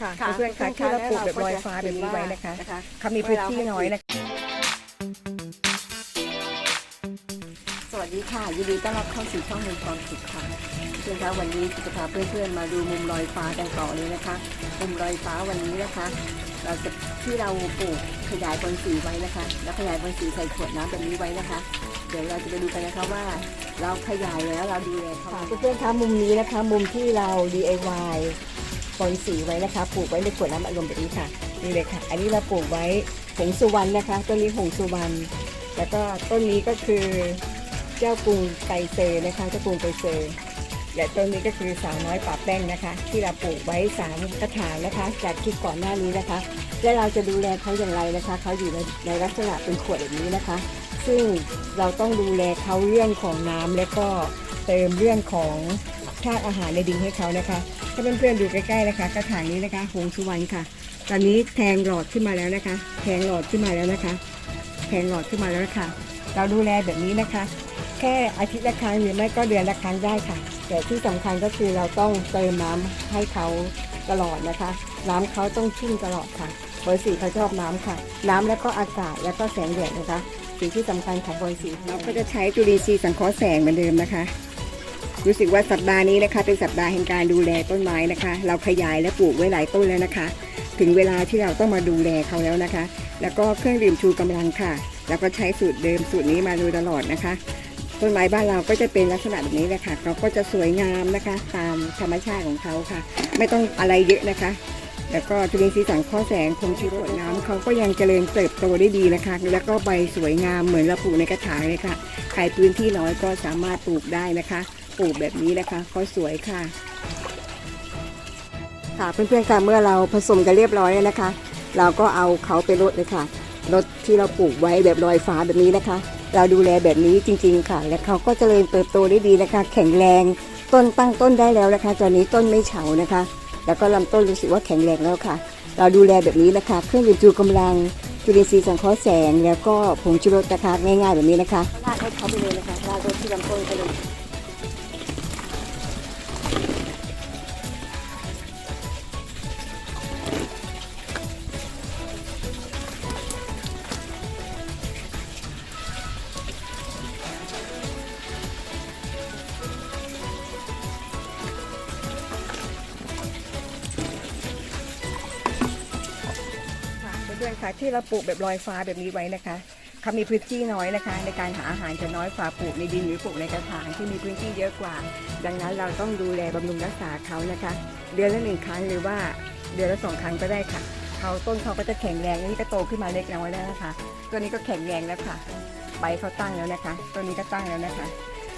ค่ะค่ะเพื่อนๆค่ะที่เราปลูกแบบลอยฟ้าแบบนี้ไว้นะคะนะคะเขามีพื้นที่น้อยนะคะสวัสดีค่ะยินดีต้อนรับเข้าสู่ช่องมุมความสุขค่ะเพื่อนคะวันนี้จะพาเพื่อนๆมาดูมุมลอยฟ้ากันต่อเลยนะคะ มุมลอยฟ้าวันนี้นะคะ เราจะที่เราปลูกขยายบอลสีไว้นะคะ แล้วขยายบอลสีใส่ขวดน้ำแบบนี้ไว้นะคะ เดี๋ยวเราจะไปดูกันนะคะว่าเราขยายแล้วเราดูแลเขาค่ะเพื่อนๆคะมุมนี้นะคะ มุมที่เรา DIY ปอนสีไว้นะคะ ปลูกไว้ในขวดน้ำอัดลมแบบนี้ค่ะ นี่เลยค่ะ อันนี้เราปลูกไว้หงสุวรรณนะคะ ต้นนี้หงสุวรรณ แล้วก็ต้นนี้ก็คือเจ้ากรุงไกเซนะคะ เจ้ากรุงไกเซและต้นนี้ก็คือสาวน้อยป่าแป้งนะคะ ที่เราปลูกไว้สามกระถางนะคะ จากคลิปก่อนหน้านี้นะคะ และเราจะดูแลเขาอย่างไรนะคะ เขาอยู่ในในลักษณะเป็นขวดแบบนี้นะคะ ซึ่งเราต้องดูแลเขาเรื่องของน้ำและก็เติมเรื่องของ ธาตุอาหารในดินให้เขานะคะ ถ้าเพื่อนๆดูใกล้ๆนะคะ กระถางนี้นะคะหงสุวรรณค่ะ ตอนนี้แทงหลอดขึ้นมาแล้วนะคะ แทงหลอดขึ้นมาแล้วนะคะ แทงหลอดขึ้นมาแล้วค่ะ เราดูแลแบบนี้นะคะ แค่อาทิตย์ละครั้งหรือไม่ก็เดือนละครั้งได้ค่ะ แต่ที่สำคัญก็คือเราต้องเติมน้ำให้เขาตลอดนะคะ น้ำเขาต้องชุ่มตลอดค่ะบร์สีเขาชอบน้ำค่ะ น้ำแล้วก็อากาศแล้วก็แสงแดดนะคะสิ่งที่สำคัญของบร์สีเราก็จะใช้จุลินทรีย์สังเคราะห์แสงเหมือนเดิมนะคะ รู้สึกว่าสัปดาห์นี้นะคะ เป็นสัปดาห์แห่งการดูแลต้นไม้นะคะ เราขยายและปลูกไว้หลายต้นแล้วนะคะ ถึงเวลาที่เราต้องมาดูแลเขาแล้วนะคะ แล้วก็เครื่องดื่มชูกำลังค่ะ แล้วก็ใช้สูตรเดิมสูตรนี้มาโดยตลอดนะคะ ต้นไม้บ้านเราก็จะเป็นลักษณะแบบนี้แหละค่ะเขาก็จะสวยงามนะคะ ตามธรรมชาติของเขาค่ะ ไม่ต้องอะไรเยอะนะคะแล้วก็จุลินทรีย์สังเคราะห์แสงคงชีรดน้ำเขาก็ยังเจริญเติบโตได้ดีนะคะ แล้วก็ใบสวยงามเหมือนเราปลูกในกระถางเลยค่ะ ใครพื้นที่น้อยก็สามารถปลูกได้นะคะ ปลูกแบบนี้นะคะก็สวยค่ะ ค่ะเพื่อนๆค่ะเมื่อเราผสมกันเรียบร้อยแล้วนะคะ เราก็เอาเขาไปรดเลยค่ะรดที่เราปลูกไว้แบบลอยฟ้าแบบนี้นะคะ เราดูแลแบบนี้จริง ๆ ค่ะ และเขาก็เจริญเติบโตได้ดีนะคะ แข็งแรงต้นตั้งต้นได้แล้วนะคะ ตอนนี้ต้นไม่เฉานะคะ แล้วก็ลำต้นรู้สึกว่าแข็งแรงแล้วค่ะ เราดูแลแบบนี้นะคะ เครื่องดื่มชูกำลังจุลินทรีย์สังเคราะห์แสง แล้วก็ผงชูรสนะคะง่ายๆแบบนี้นะคะราดให้เขาไปเลยนะคะราดรดที่ลำต้นไปเลย ค่ะเพื่อนๆค่ะ ที่เราปลูกแบบลอยฟ้าแบบนี้ไว้นะคะเขามีพื้นที่น้อยนะคะ ในการหาอาหารจะน้อยกว่าปลูกในดินหรือปลูกในกระถางที่มีพื้นที่เยอะกว่า ดังนั้นเราต้องดูแลบำรุงรักษาเขานะคะ เดือนละหนึ่งครั้งหรือว่าเดือนละสองครั้งก็ได้ค่ะเขาต้นเขาก็จะแข็งแรงนนี้ก็โตขึ้นมาเล็กน้อยแล้วนะคะตัวนี้ก็แข็งแรงแล้วค่ะใบเขาตั้งแล้วนะคะต้นนี้ก็ตั้งแล้วนะคะ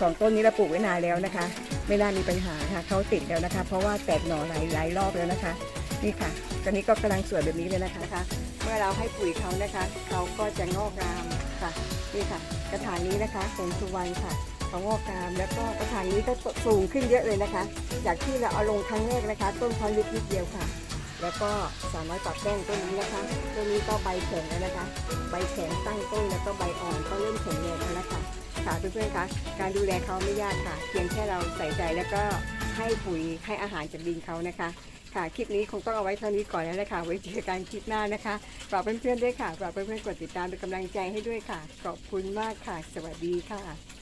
สองต้นนี้เราปลูกไว้นานแล้วนะคะ ไม่น่ามีปัญหาค่ะเขาติดแล้วนะคะ เพราะว่าแตกหน่อหลายหลายรอบแล้วนะคะ นี่ค่ะ ตอนนี้ก็กำลังสวยแบบนี้เลยนะคะ เมื่อเราให้ปุ๋ยเขานะคะ เขาก็จะงอกงามค่ะ นี่ค่ะ กระถางนี้นะคะผงสุวรรณค่ะเขางอกงาม แล้วก็กระถางนี้ก็สูงขึ้นเยอะเลยนะคะ จากที่เราเอาลงครั้งแรกนะคะ ต้นเขาลึกนิดเดียวค่ะ แล้วก็สามารถปรับแป้งต้นนี้นะคะ ต้นนี้ก็ใบแข็งแล้วนะคะ ใบแข็งตั้งต้นแล้วก็ใบอ่อนก็เริ่มแข็งแรงแล้วนะคะค่ะเพื่อนๆคะการดูแลเขาไม่ยากค่ะ เพียงแค่เราใส่ใจแล้วก็ให้ปุ๋ยให้อาหารจากดินเขานะคะ ค่ะ คลิปนี้คงต้องเอาไว้เท่านี้ก่อนแล้วแหละค่ะไว้เจอกันคลิปหน้านะคะฝากเพื่อนๆด้วยค่ะฝากเพื่อนๆกดติดตามเป็นกำลังใจให้ด้วยค่ะ ขอบคุณมากค่ะ สวัสดีค่ะ